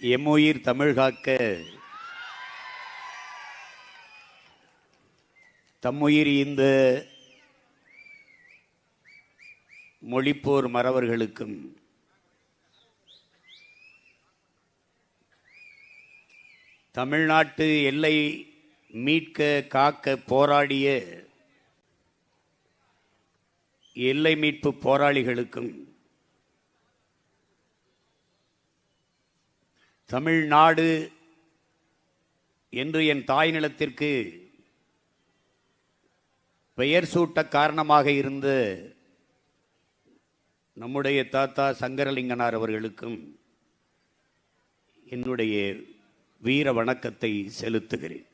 எம்முயிர் தமிழ் காக்க. தம்முயிர் இந்த மொழிப்போர் மறவர்களுக்கும். தமிழ்நாட்டு எல்லை மீட்க காக்க போராடிய எல்லை மீட்பு போராளிகளுக்கும். தமிழ்நாடு என்று என் தாய் நிலத்திற்கு பெயர் சூட்ட காரணமாக இருந்த நம்முடைய தாத்தா சங்கரலிங்கனார் அவர்களுக்கும் என்னுடைய வீர வணக்கத்தை செலுத்துகிறேன்.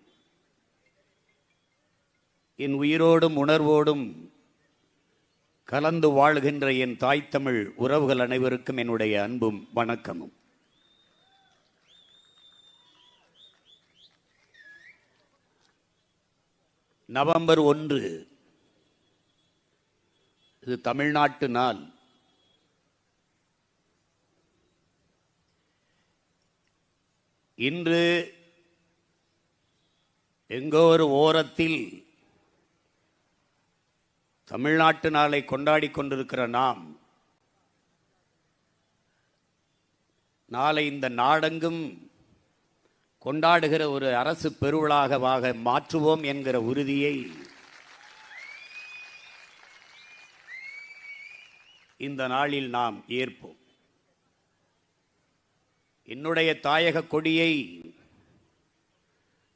என் உயிரோடும் உணர்வோடும் கலந்து வாழ்கின்ற என் தாய் தமிழ் உறவுகள் அனைவருக்கும் என்னுடைய அன்பும் வணக்கமும். நவம்பர் ஒன்று. இது தமிழ்நாட்டு நாள். இன்று எங்கோ ஒரு ஓரத்தில் தமிழ்நாட்டு நாளை கொண்டாடி கொண்டிருக்கிற நாம் நாளை இந்த நாடெங்கும் கொண்டாடுகிற ஒரு அரசு பெருவிழாகவாக மாற்றுவோம் என்கிற உறுதியை இந்த நாளில் நாம் ஏற்போம். என்னுடைய தாயக கொடியை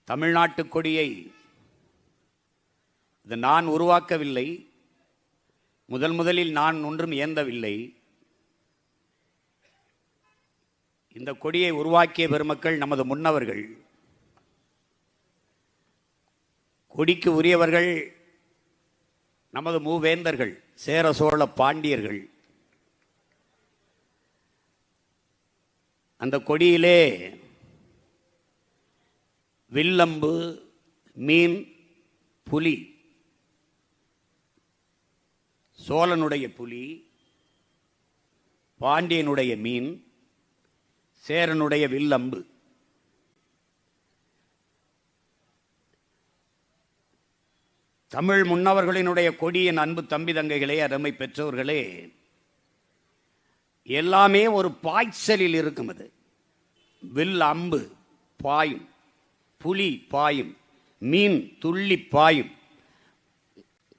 தமிழ்நாட்டு கொடியை இது நான் உருவாக்கவில்லை. முதல் முதலில் நான் ஒன்றும் இயந்தவில்லை இந்த கொடியை உருவாக்கிய பெருமக்கள் நமது முன்னவர்கள். கொடிக்கு உரியவர்கள் நமது மூவேந்தர்கள் சேர சோழ பாண்டியர்கள். அந்த கொடியிலே வில்லம்பு மீன் புலி சோழனுடைய புலி பாண்டியனுடைய மீன் சேரனுடைய வில்லம்பு. தமிழ் முன்னவர்களினுடைய கொடியின் அன்பு தம்பி தங்கைகளே அருமை பெற்றோர்களே எல்லாமே ஒரு பாய்ச்சலில் இருக்கும் அது. வில் அம்பு பாயும் புலி பாயும் மீன் துள்ளி பாயும்.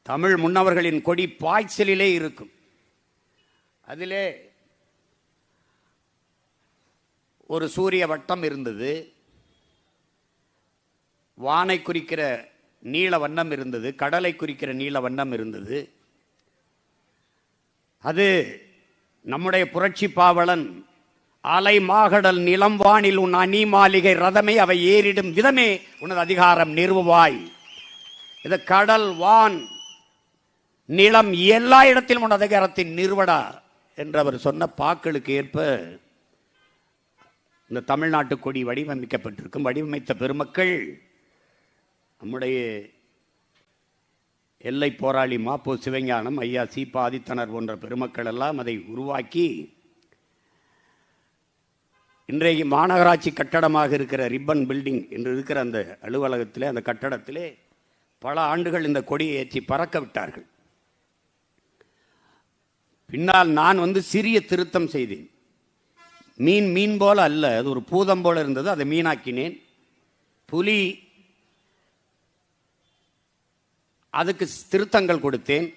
தமிழ் முன்னவர்களின் கொடி பாய்ச்சலிலே இருக்கும். அதிலே ஒரு சூரிய வட்டம் இருந்தது. வானை குறிக்கிற நீல வண்ணம் இருந்தது. கடலை குறிக்கிற நீல வண்ணம் இருந்தது. அது நம்முடைய புரட்சி பாவலன் அலை மாகடல் நிலம் வானில் உன் அணி மாளிகை ரதமே அவை ஏறிடும் விதமே உனது அதிகாரம் நிறுவுவாய். இது கடல் வான் நிலம் எல்லா இடத்திலும் உன் அதிகாரத்தின் நிறுவடா என்று அவர் சொன்ன பாக்களுக்கு ஏற்ப இந்த தமிழ்நாட்டு கொடி வடிவமைக்கப்பட்டிருக்கும். வடிவமைத்த பெருமக்கள் நம்முடைய எல்லை போராளி மாப்போ சிவஞானம் ஐயா சீபா ஆதித்தனர் போன்ற பெருமக்கள் எல்லாம் அதை உருவாக்கி இன்றைக்கு மாநகராட்சி கட்டடமாக இருக்கிற ரிப்பன் பில்டிங் என்று இருக்கிற அந்த அலுவலகத்திலே அந்த கட்டடத்திலே பல ஆண்டுகள் இந்த கொடியை ஏற்றி பறக்க விட்டார்கள். பின்னால் நான் வந்து சிறிய திருத்தம் செய்தேன். மீன் மீன் போல அல்ல. அது ஒரு பூதம் போல இருந்தது. அதை மீனாக்கினேன். புலி அதுக்கு திருத்தங்கள் கொடுத்தேன்.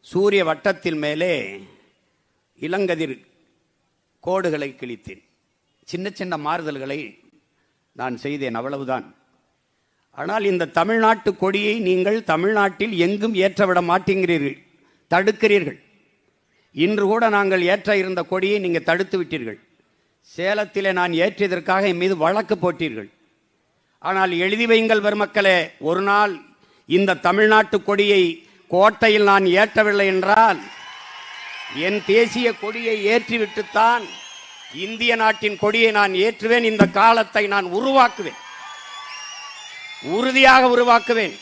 சூரிய வட்டத்தில் மேலே இளங்கதிர் கோடுகளை கிழித்தேன். சின்ன சின்ன மாறுதல்களை நான் செய்தேன். அவ்வளவுதான். ஆனால் இந்த தமிழ்நாட்டு கொடியை நீங்கள் தமிழ்நாட்டில் எங்கும் ஏற்றவிட மாட்டேங்கிறீர்கள். தடுக்கிறீர்கள். இன்று கூட நாங்கள் ஏற்ற இருந்த கொடியை நீங்கள் தடுத்து விட்டீர்கள். சேலத்திலே நான் ஏற்றியதற்காக என் மீது வழக்கு போட்டீர்கள். ஆனால் எழுதி வையுங்கள் பெருமக்களே ஒரு நாள் இந்த தமிழ்நாட்டு கொடியை கோட்டையில் நான் ஏற்றவில்லை என்றால் என் தேசிய கொடியை ஏற்றிவிட்டுத்தான் இந்திய நாட்டின் கொடியை நான் ஏற்றுவேன் இந்த காலத்தை நான் உருவாக்குவேன். உறுதியாக உருவாக்குவேன்.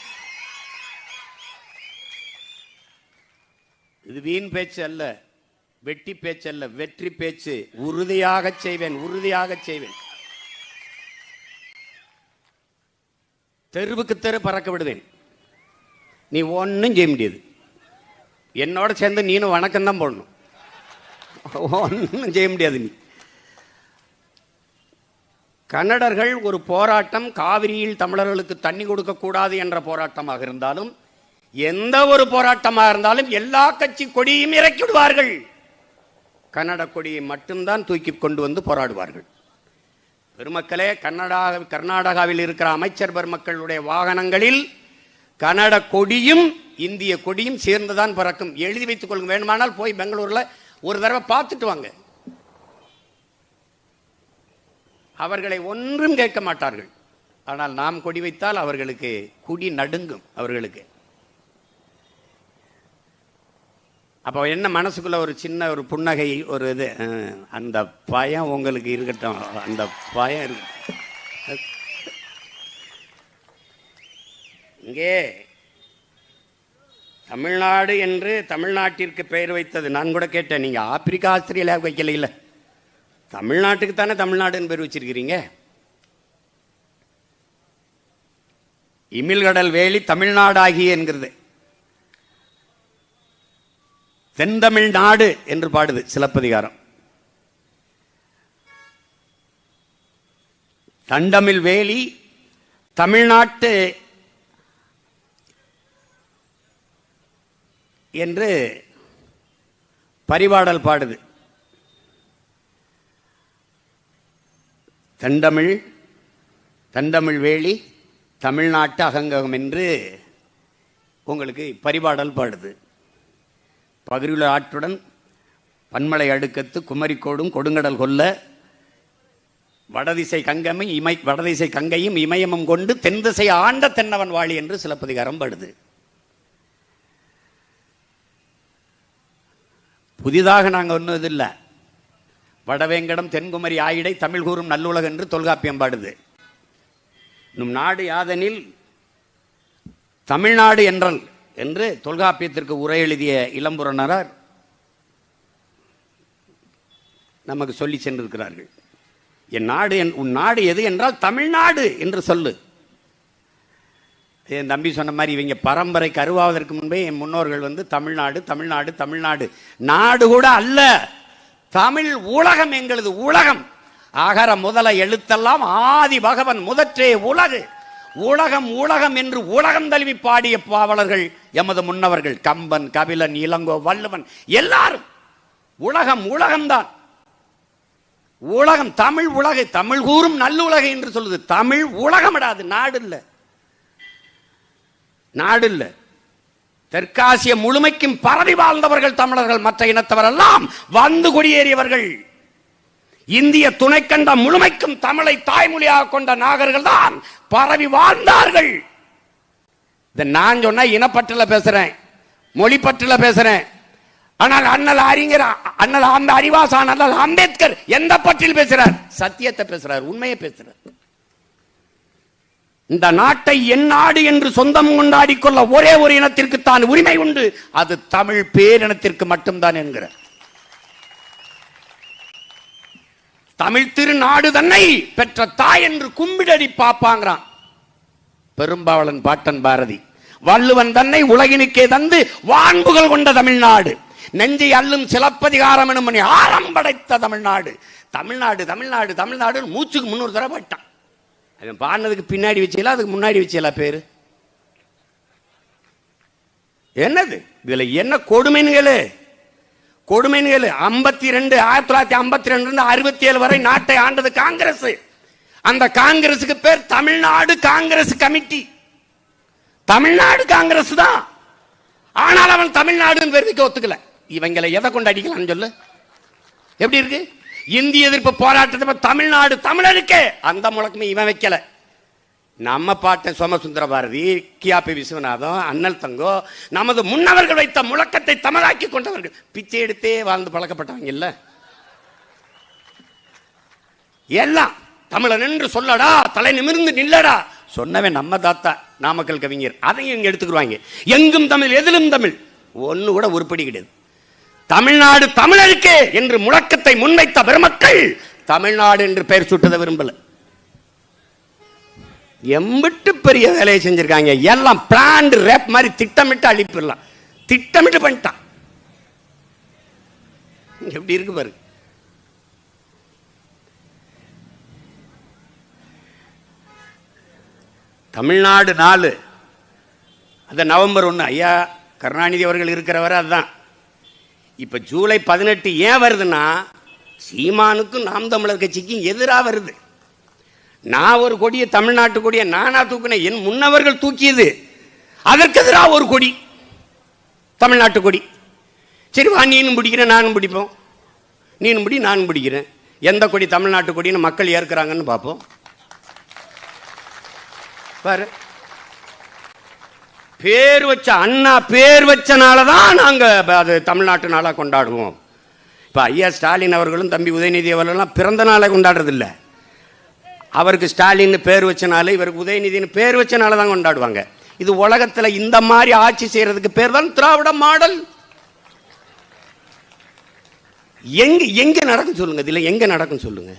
இது வீண் பேச்சு அல்ல. வெட்டி பேச்சல்ல வெற்றி பேச்சு. உறுதியாக செய்வேன் உறுதியாக செய்வேன். தெருவுக்கு தெரு பறக்க விடுவேன். நீ ஒன்னும் செய்ய முடியாது. என்னோட சேர்ந்து நீனும் வணக்கம் தான் போடணும். ஒன்றும் செய்ய முடியாது நீ. கன்னடர்கள் ஒரு போராட்டம் காவிரியில் தமிழர்களுக்கு தண்ணி கொடுக்கக்கூடாது என்ற போராட்டமாக இருந்தாலும் எந்த ஒரு போராட்டமாக இருந்தாலும் எல்லா கட்சி கொடியும் இறக்கி விடுவார்கள். கன்னட கொடியை மட்டும்தான் தூக்கி கொண்டு வந்து போராடுவார்கள். பெருமக்களே கன்னடா கர்நாடகாவில் இருக்கிற அமைச்சர் பெருமக்களுடைய வாகனங்களில் கன்னட கொடியும் இந்திய கொடியும் சேர்ந்துதான் பறக்கும். எழுதி வைத்துக் கொள்ளுங்க. வேணுமானால் போய் பெங்களூர்ல ஒரு தடவை பார்த்துட்டு வாங்க. அவர்களை ஒன்றும் கேட்க மாட்டார்கள். ஆனால் நாம் கொடி வைத்தால் அவர்களுக்கு குடி நடுங்கும் அவர்களுக்கு. அப்போ என்ன மனசுக்குள்ள ஒரு சின்ன ஒரு புன்னகை ஒரு இது அந்த பயம் உங்களுக்கு இருக்கட்டும் அந்த பயம் இருக்கு. இங்கே தமிழ்நாடு என்று தமிழ்நாட்டிற்கு பெயர் வைத்தது. நான் கூட கேட்டேன் நீங்க ஆப்பிரிக்கா ஆஸ்திரேலியா வைக்கல இல்ல. தமிழ்நாட்டுக்கு தானே தமிழ்நாடுன்னு பேர் வச்சிருக்கிறீங்க? இமிழ்கடல் வேலி தமிழ்நாடாகி என்கிறது. தென்தமிழ் நாடு என்று பாடுது சிலப்பதிகாரம். தண்டமிழ் வேலி தமிழ்நாட்டு என்று பரிபாடல் பாடுது. தண்டமிழ் தண்டமிழ் வேலி தமிழ்நாட்டு அகங்ககம் என்று உங்களுக்கு பரிபாடல் பாடுது. பகிர்வுள்ள ஆற்றுடன் பன்மலை அடுக்கத்து குமரிக்கோடும் கொடுங்கடல் கொல்ல வடதிசை கங்கமை இமை வடதிசை கங்கையும் இமயமும் கொண்டு தென்திசை ஆண்ட தென்னவன் வாழி என்று சிலப்பதிகாரம் படுது. புதிதாக நாங்கள் ஒன்றும் இது இல்லை. வடவேங்கடம் தென்குமரி ஆயிடை தமிழ் கூறும் நல்லுலக என்று தொல்காப்பியம் பாடுது. நம் நாடு யாதெனில் தமிழ்நாடு என்றல் என்று தொல்காப்பியத்திற்கு உரை எழுதிய இளம்புறனரார் நமக்கு சொல்லி சென்றிருக்கிறார்கள். என் நாடு என் உன் நாடு எது என்றால் தமிழ்நாடு என்று சொல்லு. என் தம்பி சொன்ன மாதிரி இவங்க பரம்பரை கருவாவதற்கு முன்பே என் முன்னோர்கள் வந்து தமிழ்நாடு தமிழ்நாடு தமிழ்நாடு. நாடு கூட அல்ல. தமிழ் உலகம் எங்களது உலகம். அகர முதல எழுத்தெல்லாம் ஆதி பகவன் முதற்றே உலகு. உலகம் உலகம் என்று உலகம் தழுவி பாடிய பாவலர்கள் எமது முன்னவர்கள். கம்பன் கபிலன் இளங்கோ வள்ளுவன் எல்லாரும் உலகம் உலகம்தான். உலகம் தமிழ் உலகை தமிழ் கூறும் நல்லுலகை என்று சொல்லுது. தமிழ் உலகமிடாது நாடு இல்லை நாடு இல்ல தெற்காசிய முழுமைக்கும் பரவி வாழ்ந்தவர்கள் தமிழர்கள் மற்ற இனத்தவர் எல்லாம் வந்து குடியேறியவர்கள். இந்திய துணைக்கண்டம் முழுமைக்கும் தமிழை தாய்மொழியாக கொண்ட நாகர்கள் தான் பரவி வாழ்ந்தார்கள். இதை நான் சொன்னா இனப்பற்றில் பேசுறேன் மொழி பற்றில் பேசுறேன். ஆனால் அண்ணல் அறிஞர் அண்ணல் அந்த அறிவாசான் அண்ணல் அம்பேத்கர் எந்த பற்றில் பேசுறார்? சத்தியத்தை பேசுறார் உண்மையை பேசுறார். இந்த நாட்டை என் நாடு என்று சொந்தம் கொண்டாடி கொள்ள ஒரே ஒரு இனத்திற்கு தான் உரிமை உண்டு. அது தமிழ் பேரினத்திற்கு மட்டும்தான் என்கிறார். தமிழ் திருநாடு தன்னை பெற்ற தாய் என்று கும்பிடடி பாப்பாங்கிறான். பெரும்பாவளன் பாட்டன் பாரதி வள்ளுவன் தன்னை உலகினுக்கே தந்து வான்புகள் கொண்ட தமிழ்நாடு நெஞ்சை அல்லும் சிலப்பதிகாரம் எனும் மணி ஆரம் படைத்த தமிழ்நாடு. தமிழ்நாடு தமிழ்நாடு தமிழ்நாடு மூச்சுக்கு முன்னூறு தடவை போயிட்டான். அவன் பாடினதுக்கு பின்னாடி வச்சீங்களா அதுக்கு முன்னாடி வச்சீங்களா பேரு? என்னது? இதுல என்ன கொடுமைன்னு கொடுமைன்னு ஐம்பத்தி ரெண்டு ஆயிரத்தி தொள்ளாயிரத்தி ஐம்பத்தி ரெண்டு அறுபத்தி ஏழு வரை நாட்டை ஆண்டது காங்கிரஸ். அந்த காங்கிரஸுக்கு பேர் தமிழ்நாடு காங்கிரஸ் கமிட்டி. தமிழ்நாடு காங்கிரஸ் தான். ஆனால் அவன் தமிழ்நாடுன்னு பேர் ஒத்துக்கல. இவங்களை எதை கொண்டு அடிக்கலாம்னு சொல்லு. எப்படி இருக்கு? இந்திய எதிர்ப்பு போராட்டத்தை தமிழ்நாடு தமிழருக்கே. அந்த முழக்கமே இவன் வைக்கல. நம்ம பாட்டன் சோமசுந்தர பாரதி கியாபி விஸ்வநாதம் அண்ணல் தங்கோ நமது முன்னவர்கள் வைத்த முழக்கத்தை தமிழாக்கி கொண்டவர்கள். பிச்சை எடுத்தே வாழ்ந்து பழக்கப்பட்டவங்க இல்லை. எல்லாம் தமிழன் என்று சொல்லடா தலை நிமிர்ந்து நில்லடா. சொன்னவன் நம்ம தாத்தா நாமக்கல் கவிஞர். அதையும் இங்கே எடுத்துக்கிடுவாங்க. எங்கும் தமிழ் எதிலும் தமிழ். ஒன்று கூட உருப்படி கிடையாது. தமிழ்நாடு தமிழருக்கே என்று முழக்கத்தை முன்வைத்த பெருமக்கள் தமிழ்நாடு என்று பெயர் சுட்டதை விரும்பலை. எம்பிட்டு பெரிய வேலையை செஞ்சிருக்காங்க. எல்லாம் பிளான்டு ரேப் மாதிரி திட்டமிட்டு அழிப்பிடலாம். திட்டமிட்டு பண்ணிட்டான். எப்படி இருக்கு பாரு. தமிழ்நாடு நாலு. அந்த நவம்பர் ஒன்று ஐயா கருணாநிதி அவர்கள் இருக்கிறவரை அதுதான். இப்போ ஜூலை பதினெட்டு ஏன் வருதுன்னா சீமானுக்கும் நாம் தமிழர் கட்சிக்கும் எதிராக வருது. நான் ஒரு கொடியை தமிழ்நாட்டு கொடியை நானா தூக்கினேன். என் முன்னவர்கள் தூக்கியது. அதற்கு எதிராக ஒரு கொடி. தமிழ்நாட்டு கொடி. சரி வா நீனும் பிடிக்கிறேன் நானும் பிடிப்போம். நீனும் பிடி நானும் பிடிக்கிறேன். எந்த கொடி தமிழ்நாட்டு கொடின்னு மக்கள் ஏற்கிறாங்கன்னு பார்ப்போம். பாரு. பேர் வச்ச அண்ணா பேர் வச்சனால தான் நாங்கள் அது தமிழ்நாட்டு நாளாக கொண்டாடுவோம். இப்போ ஐயா ஸ்டாலின் அவர்களும் தம்பி உதயநிதி அவர்கள்லாம் பிறந்த நாளை கொண்டாடுறதில்ல. அவருக்கு ஸ்டாலின் பேர் வச்சனால இவருக்கு உதயநிதினு பேர் வச்சனால தான் கொண்டாடுவாங்க. இது உலகத்தில் இந்த மாதிரி ஆட்சி செய்யறதுக்கு பேர் தான் திராவிட மாடல். எங்க எங்க நடக்கும் சொல்லுங்க இதில் எங்க நடக்கும் சொல்லுங்க.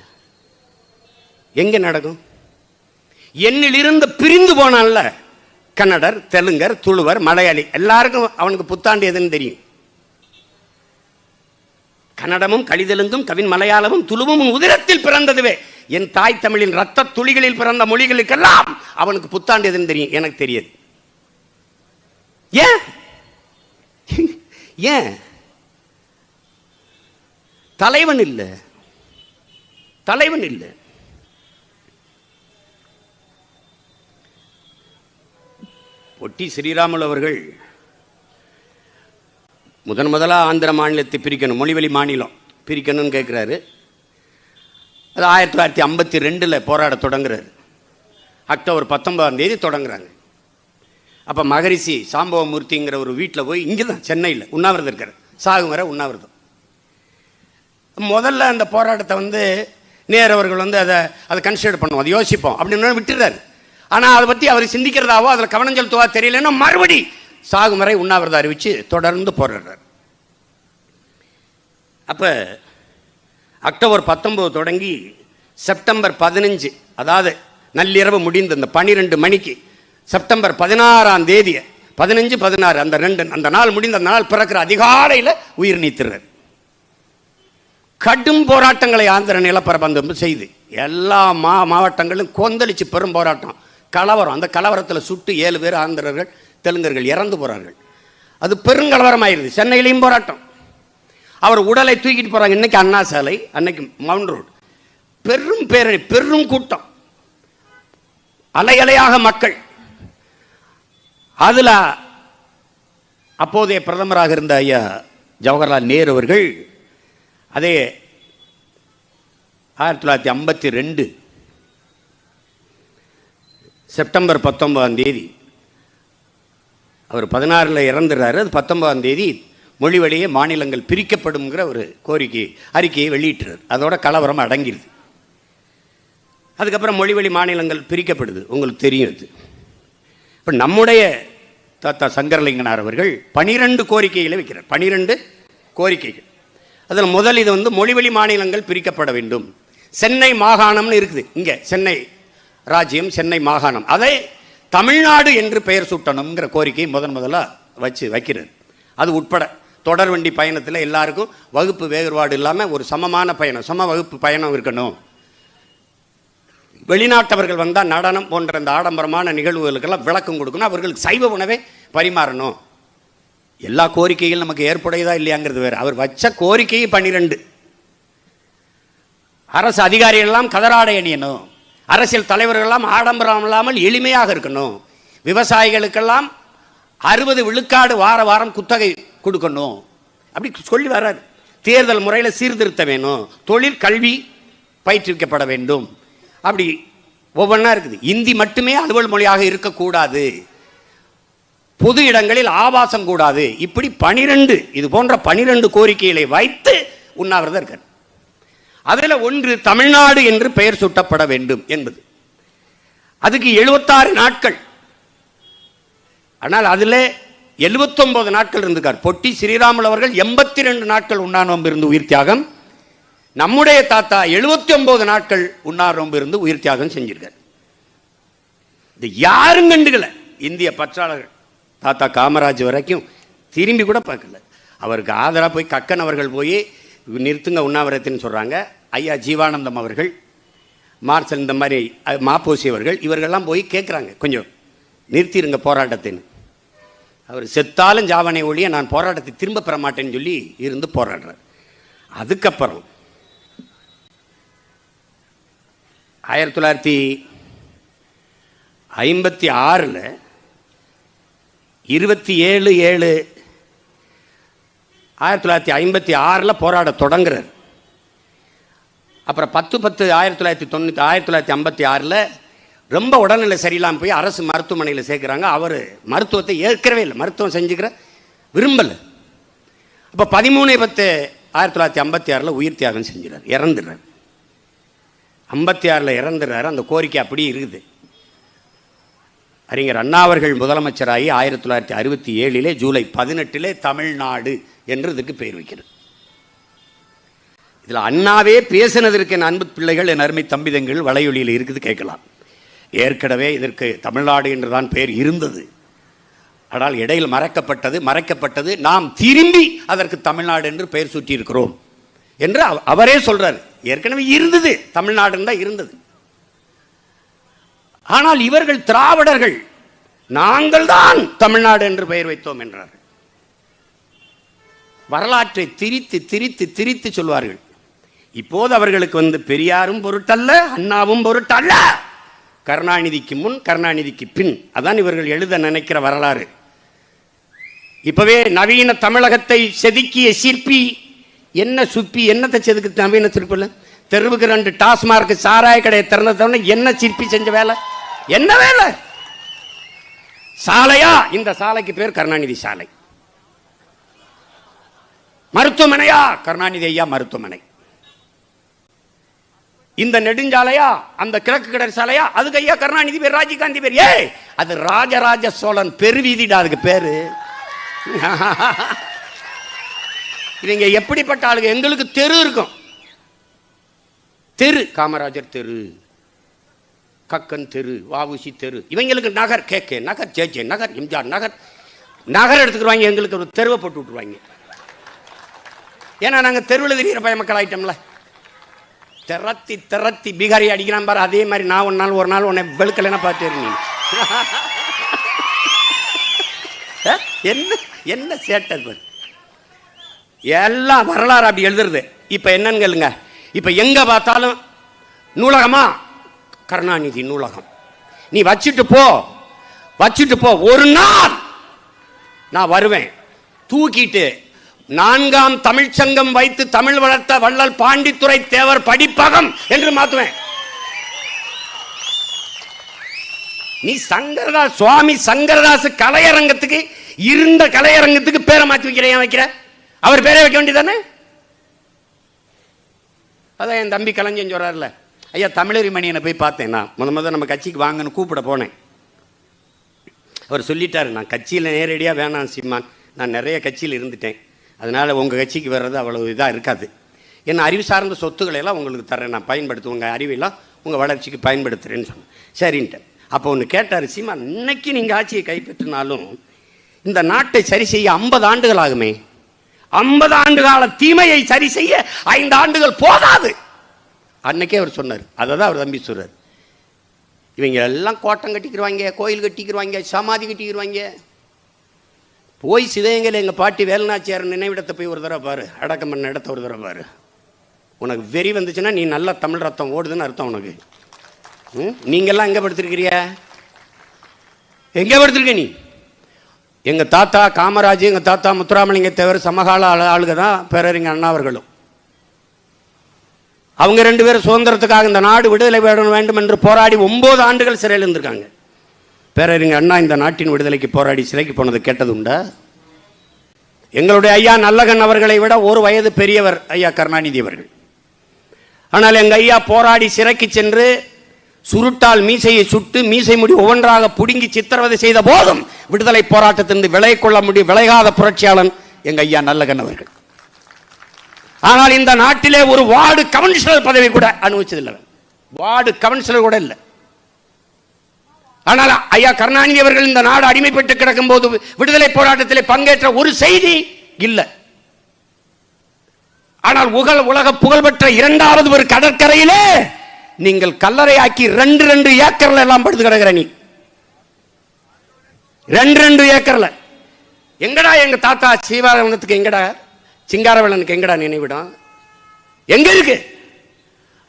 எங்க நடக்கும்? என்னிலிருந்து பிரிந்து போனான்ல கன்னடர் தெலுங்கர் துளுவர் மலையாளி எல்லாருக்கும் அவனுக்கு புத்தாண்டு எதுன்னு தெரியும். கன்னடமும் கழிதெலுங்கும் கவின் மலையாளமும் துளுவும் உதிரத்தில் பிறந்ததுவே. என் தாய் தமிழின் ரத்த துளிகளில் பிறந்த மொழிகளுக்கெல்லாம் அவனுக்கு புத்தாண்டு எதுன்னு தெரியும். எனக்கு தெரியாது. ஏன்? ஏன்? தலைவன் இல்லை. தலைவன் இல்லை. பொட்டி ஸ்ரீராமுல் அவர்கள் முதன் முதலாக ஆந்திர மாநிலத்தை பிரிக்கணும். மொழிவழி மாநிலம் பிரிக்கணும்னு கேட்குறாரு அது ஆயிரத்தி தொள்ளாயிரத்தி ஐம்பத்தி ரெண்டில் போராட தொடங்குறாரு. அக்டோபர் பத்தொன்பதாம் தேதி தொடங்குறாங்க. அப்போ மகரிஷி சாம்பவமூர்த்திங்கிற ஒரு வீட்டில் போய் இங்கே தான் சென்னையில் உண்ணாவிரதம் இருக்கார். சாகும் உண்ணாவிரதம். முதல்ல அந்த போராட்டத்தை வந்து நேரு அவர்கள் வந்து அதை அதை கன்சிடர் பண்ணுவோம் அதை யோசிப்போம் அப்படின்னு விட்டுறாரு. ஆனால் அதை பற்றி அவர் சிந்திக்கிறதாவோ அதில் கவனம் செலுத்துவா தெரியலன்னா மறுபடி சாகும் வரை உண்ணாவிரதம் அறிவித்து தொடர்ந்து போராடுறார். அப்போ அக்டோபர் பத்தொம்போது தொடங்கி செப்டம்பர் பதினஞ்சு அதாவது நள்ளிரவு முடிந்த இந்த பன்னிரெண்டு மணிக்கு செப்டம்பர் பதினாறாம் தேதி பதினஞ்சு பதினாறு அந்த ரெண்டு அந்த நாள் முடிந்த அந்த நாள் பிறக்கிற அதிகாலையில் உயிர் நீத்துறார். கடும் போராட்டங்களை ஆந்திர நிலப்பரப்பு செய்து எல்லா மா மாவட்டங்களும் கொந்தளிச்சு பெரும் போராட்டம். கலவரம் அந்த கலவரத்தில் சுட்டு ஏழு பேர் ஆந்திரர்கள் தெலுங்கர்கள் இறந்து போகிறார்கள் அது பெருங்கலவரமாயிருது. சென்னையிலையும் போராட்டம். அவர் உடலை தூக்கிட்டு போகிறாங்க இன்னைக்கு அண்ணா சாலை அன்னைக்கு மவுண்ட் ரோடு பெரும் பேரணி பெரும் கூட்டம். அலையலையாக மக்கள். அதில் அப்போதைய பிரதமராக இருந்த ஐயா ஜவஹர்லால் நேரு அவர்கள் அதே ஆயிரத்தி தொள்ளாயிரத்தி ஐம்பத்தி ரெண்டு செப்டம்பர் பத்தொன்பதாம் தேதி அவர் பதினாறில் இறந்துடுறாரு அது பத்தொன்பதாம் தேதி மொழி வழியே மாநிலங்கள் பிரிக்கப்படுங்கிற ஒரு கோரிக்கை அறிக்கையை வெளியிட்டுறாரு. அதோட கலவரம் அடங்கிடுது அதுக்கப்புறம் மொழி வழி மாநிலங்கள் பிரிக்கப்படுது. உங்களுக்கு தெரியும் இது. இப்போ நம்முடைய தாத்தா சங்கரலிங்கனார் அவர்கள் பனிரெண்டு கோரிக்கைகளை வைக்கிறார். பனிரெண்டு கோரிக்கைகள். அதில் முதல் இது வந்து மொழிவழி மாநிலங்கள் பிரிக்கப்பட வேண்டும். சென்னை மாகாணம்னு இருக்குது. இங்கே சென்னை ராஜ்யம் சென்னை மாகாணம். அதை தமிழ்நாடு என்று பெயர் சூட்டணுங்கிற கோரிக்கை முதன் முதலாக வச்சு வைக்கிறது அது உட்பட தொடர் வண்டி பயணத்தில் எல்லாருக்கும் வகுப்பு வேறுபாடு இல்லாமல் ஒரு சமமான பயணம் சம வகுப்பு பயணம் இருக்கணும். வெளிநாட்டவர்கள் வந்தால் நடனம் போன்ற அந்த ஆடம்பரமான நிகழ்வுகளுக்கெல்லாம் விளக்கம் கொடுக்கணும். அவர்களுக்கு சைவ உணவை பரிமாறணும். எல்லா கோரிக்கைகளும் நமக்கு ஏற்புடையதா இல்லையாங்கிறது வேறு. அவர் வச்ச கோரிக்கையை பன்னிரெண்டு. அரசு அதிகாரிகள் எல்லாம் கதராடை அணியணும். அரசியல் தலைவர்கள் எல்லாம் ஆடம்பரம் இல்லாமல் எளிமையாக இருக்கணும். விவசாயிகளுக்கெல்லாம் அறுபது விழுக்காடு வார வாரம் குத்தகை கொடுக்கணும். அப்படி சொல்லி வர்றார். தேர்தல் முறையில் சீர்திருத்த வேணும். தொழில் கல்வி பயிற்றுவிக்கப்பட வேண்டும். அப்படி ஒவ்வொன்றா இருக்குது. இந்தி மட்டுமே அலுவல் மொழியாக இருக்கக்கூடாது. பொது இடங்களில் ஆபாசம் கூடாது. இப்படி பனிரெண்டு இது போன்ற பனிரெண்டு கோரிக்கைகளை வைத்து உண்ணாவிரதம் இருக்கார். அதில் ஒன்று தமிழ்நாடு என்று பெயர் சூட்டப்பட வேண்டும் என்பது. அதுக்கு எழுபத்தாறு நாட்கள். ஆனால் அதில் எழுபத்தொன்பது நாட்கள் இருந்திருக்கார் பொட்டி ஸ்ரீராமுல் அவர்கள் எண்பத்தி ரெண்டு நாட்கள் உண்ணாநோம்பு இருந்து உயிர் தியாகம். நம்முடைய தாத்தா எழுபத்தி ஒன்பது நாட்கள் உண்ணாநோம்பு இருந்து உயிர் தியாகம் செஞ்சிருக்கார். இது யாரும் கண்டுக்கல. இந்திய பற்றாளர்கள். தாத்தா காமராஜ் வரைக்கும் திரும்பி கூட பார்க்கல. அவருக்கு ஆதரவாக போய் கக்கன் அவர்கள் போய் நிறுத்துங்க உண்ணாவிரத்துன்னு சொல்கிறாங்க ஐயா ஜீவானந்தம் அவர்கள் மார்சல் இந்த மாதிரி மாப்போசி அவர்கள் இவர்கள்லாம் போய் கேட்குறாங்க கொஞ்சம் நிறுத்திடுங்க போராட்டத்தின்னு. அவர் செத்தாலும் ஜாவனை ஒழிய நான் போராட்டத்தை திரும்ப பெற மாட்டேன்னு சொல்லி இருந்து போராடுறார். அதுக்கப்புறம் ஆயிரத்தி தொள்ளாயிரத்தி ஐம்பத்தி ஆறில் இருபத்தி ஏழு ஏழு ஆயிரத்தி தொள்ளாயிரத்தி ஐம்பத்தி ஆறில் போராட தொடங்குறார். அப்புறம் பத்து பத்து ஆயிரத்தி தொள்ளாயிரத்தி தொண்ணூற்றி ஆயிரத்தி தொள்ளாயிரத்தி ஐம்பத்தி ஆறில் ரொம்ப உடல்நிலை சரியில்லாமல் போய் அரசு மருத்துவமனையில் சேர்க்குறாங்க. அவர் மருத்துவத்தை ஏற்கனவே இல்லை. மருத்துவம் செஞ்சுக்கிற விரும்பலை. அப்போ பதிமூணு பத்து ஆயிரத்தி தொள்ளாயிரத்தி ஐம்பத்தி ஆறில் உயிர் தியாகம் செஞ்சுறாரு. இறந்துடுறார். ஐம்பத்தி ஆறில் இறந்துடுறாரு. அந்த கோரிக்கை அப்படியே இருக்குது. அறிஞர் அண்ணா அவர்கள் முதலமைச்சராகி ஆயிரத்தி தொள்ளாயிரத்தி அறுபத்தி ஏழிலே ஜூலை பதினெட்டிலே தமிழ்நாடு என்று இதுக்கு பெயர் வைக்கிறது. இதில் அண்ணாவே பேசினதற்கு என் அன்பு பிள்ளைகள் என் அருமை தம்பிதங்கள் வலையொலியில் இருக்குது கேட்கலாம். ஏற்கனவே இதற்கு தமிழ்நாடு என்றுதான் பெயர் இருந்தது. ஆனால் இடையில் மறக்கப்பட்டது மறைக்கப்பட்டது நாம் திரும்பி அதற்கு தமிழ்நாடு என்று பெயர் சூட்டியிருக்கிறோம் என்று அவரே சொல்றார். ஏற்கனவே இருந்தது தமிழ்நாடுன்னு தான் இருந்தது. ஆனால் இவர்கள் திராவிடர்கள் நாங்கள் தான் தமிழ்நாடு என்று பெயர் வைத்தோம் என்றார்கள். வரலாற்றை திரித்து திரித்து திரித்து சொல்வார்கள். இப்போது அவர்களுக்கு வந்து பெரியாரும் பொருட்டல்ல அண்ணாவும் பொருட்டல்ல. கருணாநிதிக்கு முன் கருணாநிதிக்கு பின். அதான் இவர்கள் எழுத நினைக்கிற வரலாறு. இப்பவே நவீன தமிழகத்தை செதுக்கிய சிற்பி என்ன சுப்பி என்னத்தை செதுக்கு நவீன சிற்பில்? தெருவுக்கு ரெண்டு டாஸ்மார்க் சாராய கடையை திறந்த என்ன சிற்பி செஞ்ச வேலை? என்ன வேலை? சாலையா? இந்த சாலைக்கு பேர் கருணாநிதி சாலை. மருத்துவமனையா? கருணாநிதி ஐயா மருத்துவமனை. இந்த நெடுஞ்சாலையா அந்த கிழக்கு கடற் சாலையா அதுக்கு ஐயா கருணாநிதி பேர் ராஜீவ்காந்தி பேர். ஏ அது ராஜராஜ சோழன் பெருவீதிடா அதுக்கு பேரு. இவங்க எப்படிப்பட்ட ஆளுங்க? எங்களுக்கு தெரு இருக்கும். தெரு காமராஜர் தெரு கக்கன் தெரு வாவுசி தெரு. இவங்களுக்கு நகர் K K Nagar J J Nagar MGR Nagar. நகர் எடுத்துக்கிடுவாங்க எங்களுக்கு ஒரு தெருவை போட்டு விட்டுருவாங்க. ஏன்னா நாங்கள் தெருவில் தெரிகிற பய மக்கள் ஆயிட்டோம்ல. திரத்தி திரத்தி பீகாரி அடிக்கிறான் பாரு. அதே மாதிரி நான் ஒரு நாள் ஒரு நாள் உன்னை வெளுக்கலைன்னா பார்த்து நீ. என்ன என்ன சேட்டது எல்லாம் வரலாறு அப்படி எழுதுறது. இப்போ என்னன்னு கேளுங்க. இப்போ எங்கே பார்த்தாலும் நூலகமா? கருணாநிதி நூலகம். நீ வச்சுட்டு போ. வச்சுட்டு போ. ஒரு நாள் நான் வருவேன். தூக்கிட்டு நான்காம் தமிழ்ச்சங்கம் வைத்து தமிழ் வளர்த்த வள்ளல் பாண்டித்துரை தேவர் படிப்பகம் என்று மாத்துவேன். நீ சங்கரதாஸ் சுவாமி சங்கரதாஸ் கலையரங்கத்துக்கு இருந்த கலையரங்கத்துக்கு பேரை மாத்தி வைக்கிறேன் வைக்கிற? அவர் பேரை வைக்க வேண்டியதானே அதான் என் தம்பி கலைஞன் சொல்றாருல. ஐயா தமிழறி மணியனை போய் பார்த்தேன் நான். முத முத நம்ம கட்சிக்கு வாங்கன்னு கூப்பிட போனேன். அவர் சொல்லிட்டாரு நான் கட்சியில் நேரடியாக வேணாம் சீமான். நான் நிறைய கட்சியில் இருந்துட்டேன். அதனால் உங்கள் கட்சிக்கு வர்றது அவ்வளோ இதாக இருக்காது. ஏன்னா அறிவு சார்ந்த சொத்துக்களை எல்லாம் உங்களுக்கு தரேன் நான் பயன்படுத்து உங்கள் அறிவெல்லாம் உங்கள் வளர்ச்சிக்கு பயன்படுத்துகிறேன்னு சொன்னேன். சரின்ட்டு. அப்போ ஒன்று கேட்டார் சீமா இன்னைக்கு நீங்கள் ஆட்சியை கைப்பற்றினாலும் இந்த நாட்டை சரி செய்ய ஐம்பது ஆண்டுகள் ஆகுமே ஐம்பது ஆண்டு கால தீமையை சரி செய்ய ஐந்து ஆண்டுகள் போதாது. அன்னைக்கே அவர் சொன்னார். அதை தான் அவர் தம்பி சொல்கிறார் இவங்க எல்லாம் கோட்டம் கட்டிக்கிடுவாங்க கோயில் கட்டிக்கிடுவாங்க சமாதி கட்டிக்கிடுவாங்க போய் சிதையங்கையில் எங்கள் பாட்டி வேலுநாச்சியார் நினைவிடத்தை போய் ஒரு தடவை பாரு. அடக்கம் பண்ண இடத்த ஒரு தடவை பாரு. உனக்கு வெறி வந்துச்சுன்னா நீ நல்ல தமிழ் ரத்தம் ஓடுதுன்னு அர்த்தம் உனக்கு. ம்? நீங்கெல்லாம் எங்கே படுத்திருக்கிறியா எங்கே படுத்திருக்க நீ? எங்கள் தாத்தா காமராஜ் எங்கள் தாத்தா முத்துராமலிங்க தேவர் சமகால ஆளு ஆளுக தான் பேரறிஞர் அண்ணா அவர்களும். அவங்க ரெண்டு பேரும் சுதந்திரத்துக்காக இந்த நாடு விடுதலை வேட வேண்டும் என்று போராடி ஒன்பது ஆண்டுகள் சிறையில் இருந்திருக்காங்க. பேரறிஞர் அண்ணா இந்த நாட்டின் விடுதலைக்கு போராடி சிறைக்கு போனது கேட்டது உண்டா எங்களுடைய ஐயா நல்லகன் அவர்களை விட ஒரு வயது பெரியவர் ஐயா கருணாநிதி அவர்கள். ஆனால் எங்கள் ஐயா போராடி சிறைக்கு சென்று சுருட்டால் மீசையை சுட்டு மீசை முடி ஒவ்வொன்றாக புடுங்கி சித்திரவதை செய்த போதும் விடுதலை போராட்டத்திலிருந்து விலை கொள்ள முடியும் விளையாத புரட்சியாளன் எங்கள் ஐயா நல்லகன் அவர்கள். ஆனால் இந்த நாட்டிலே ஒரு வார்டு கவுன்சிலர் பதவி கூட அனுபவிச்சதில்லை. வார்டு கவுன்சிலர் கூட இல்லை. ஆனால் ஐயா கருணாநிதி அவர்கள் இந்த நாடு அடிமைப்பட்டு கிடக்கும் போது விடுதலை போராட்டத்தில் பங்கேற்ற ஒரு செய்தி இல்லை. ஆனால் உகல் உலக புகழ்பெற்ற இரண்டாவது ஒரு கடற்கரையிலே நீங்கள் கல்லறை ஆக்கி ரெண்டு ரெண்டு ஏக்கர்ல எல்லாம் படுத்து கிடக்குற நீ. ரெண்டு ரெண்டு ஏக்கர்ல. எங்கடா எங்க தாத்தா சீவாரவனத்துக்கு எங்கடா? சிங்காரவேலனுக்கு எங்கடா நினைவிடம்? எங்க இருக்கு?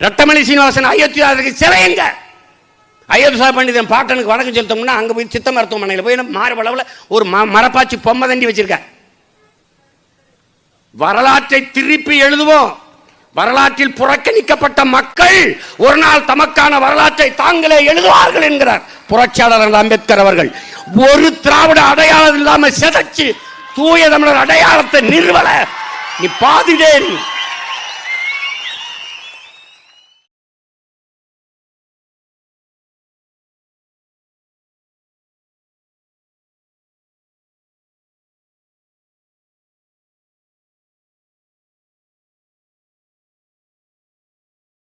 ரத்தமணி சீனிவாசன் அயோத்தியாவுக்கு சிலை எங்க? அயோத்தியா பண்டிதன் பாட்டனுக்கு வணக்கம் செலுத்தோம்னா அங்கே போய் சித்த மருத்துவமனையில் போய் மாறுபளவில் ஒரு ம- மரப்பாச்சி பொம்மை தண்டி வச்சிருக்க. வரலாற்றை திருப்பி எழுதுவோம். வரலாற்றில் புறக்கணிக்கப்பட்ட மக்கள் ஒரு நாள் தமக்கான வரலாற்றை தாங்களே எழுதுவார்கள் என்கிறார் புரட்சியாளர் அம்பேத்கர் அவர்கள். ஒரு திராவிட அடையாளம் இல்லாம சிதைச்சு தூய தமிழர் அடையாளத்தை நிறுவல. நீ பாதிடே